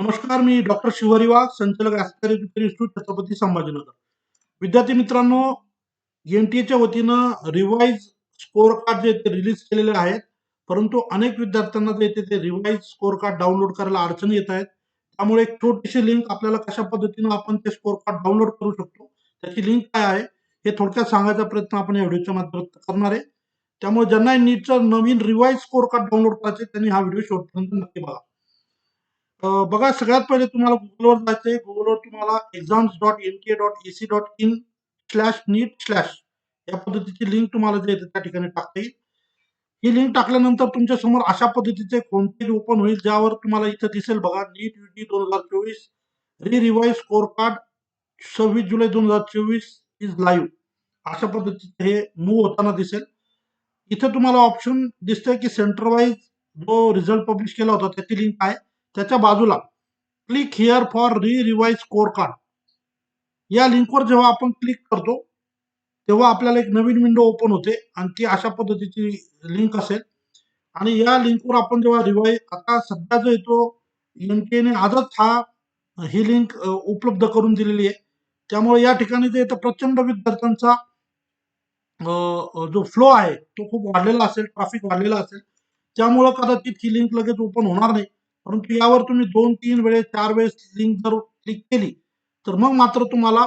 नमस्कार मी डॉक्टर शिवहरी वाघ संचालक इन्स्टिट्यूट छत्रपती संभाजीनगर. विद्यार्थी मित्रांनो एन टी एच्या वतीनं रिवाईज स्कोअर कार्ड जे ते रिलीज केलेले आहेत परंतु अनेक विद्यार्थ्यांना जे येते ते रिवाईज स्कोअर कार्ड डाउनलोड करायला अडचणी येत आहेत. त्यामुळे एक छोटीशी लिंक आपल्याला कशा पद्धतीनं आपण ते स्कोअर कार्ड डाउनलोड करू शकतो त्याची लिंक काय आहे हे थोडक्यात सांगायचा प्रयत्न आपण या व्हिडिओच्या माध्यमात करणार आहे. त्यामुळे ज्यांना नीटचं नवीन रिवाईज स्कोअर कार्ड डाउनलोड करायचे त्यांनी हा व्हिडिओ शेवटपर्यंत नक्की बघा. बघा सगळ्यात पहिले तुम्हाला गुगलवर जायचंय. गुगलवर तुम्हाला exams dot N K dot A C dot in slash NEET slash या पद्धतीची लिंक तुम्हाला जे येते त्या ठिकाणी टाकता येईल. ही लिंक टाकल्यानंतर तुमच्यासमोर अशा पद्धतीचे कोणतेही ओपन होईल ज्यावर तुम्हाला इथं दिसेल बघा नीट युटी दोन हजार चोवीस री रिवाईज स्कोअर कार्ड सव्वीस जुलै दोन हजार चोवीस इज लाईव्ह अशा पद्धतीचे हे मूव्ह होताना दिसेल. इथं तुम्हाला ऑप्शन दिसतंय की सेंटर वाईज जो रिझल्ट पब्लिश केला होता त्याची लिंक आहे. त्याच्या बाजूला click here for re revise score card या लिंकवर जेव्हा आपण क्लिक करतो तेव्हा आपल्याला एक नवीन विंडो ओपन होते आणि ती अशा पद्धतीची लिंक असेल. आणि या लिंकवर आपण जेव्हा रिवाईज आता सध्या जो येतो एनकेने आजच हा ही लिंक उपलब्ध करून दिलेली आहे. त्यामुळे या ठिकाणी जे येतं प्रचंड विद्यार्थ्यांचा जो फ्लो आहे तो खूप वाढलेला असेल ट्रॅफिक वाढलेला असेल. त्यामुळं कदाचित ही लिंक लगेच ओपन होणार नाही. परंतु यावर तुम्ही दोन तीन वेळेस चार वेळेस लिंक जर क्लिक केली तर मग मात्र तुम्हाला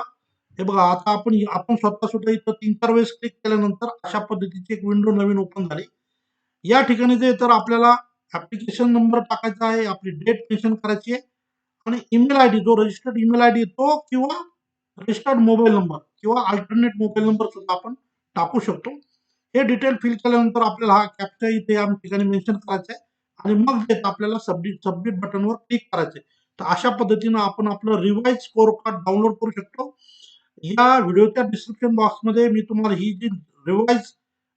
हे बघा आता आपण आपण स्वतः सुद्धा इथं तीन चार वेळेस क्लिक केल्यानंतर अशा पद्धतीची एक विंडो नवीन ओपन झाली. या ठिकाणी जे तर आपल्याला ऍप्लिकेशन नंबर टाकायचा आहे आपली डेट मेन्शन करायची आहे आणि ईमेल आय डी जो रजिस्टर्ड ईमेल आय डी तो किंवा रजिस्टर्ड मोबाईल नंबर किंवा अल्टरनेट मोबाईल नंबर सुद्धा आपण टाकू शकतो. हे डिटेल फिल केल्यानंतर आपल्याला हा कॅप्चा इथे या ठिकाणी मेन्शन करायचा आहे. आणि मग ते आपल्याला सबमिट सबमिट बटनवर क्लिक करायचे तर अशा पद्धतीनं आपण आपलं रिवाईज स्कोअर कार्ड डाउनलोड करू शकतो. या व्हिडिओच्या डिस्क्रिप्शन बॉक्समध्ये मी तुम्हाला ही जी रिवाईज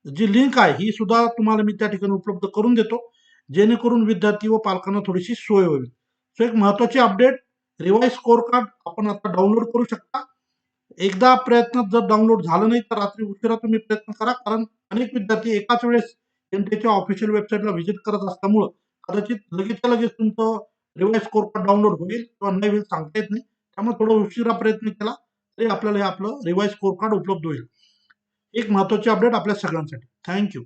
जी लिंक आहे ही सुद्धा तुम्हाला मी त्या ठिकाणी उपलब्ध करून देतो. जेणेकरून विद्यार्थी व पालकांना थोडीशी सोय होईल. सो एक महत्वाची अपडेट रिवाईज स्कोअर कार्ड आपण आता डाउनलोड करू शकता. एकदा प्रयत्न जर डाउनलोड झालं नाही तर रात्री उशिरा तुम्ही प्रयत्न करा. कारण अनेक विद्यार्थी एकाच वेळेस एनटीच्या ऑफिशियल वेबसाईटला व्हिजिट करत असल्यामुळं कदाचित लगेचच्या लगेच तुमचं रिवाईज स्कोर कार्ड डाउनलोड होईल किंवा नाही होईल सांगता येत नाही. त्यामुळे थोडं उशिरा प्रयत्न केला तरी आपल्याला हे आपलं रिवाईज स्कोर कार्ड उपलब्ध होईल. एक महत्वाची अपडेट आपल्या सगळ्यांसाठी. थँक्यू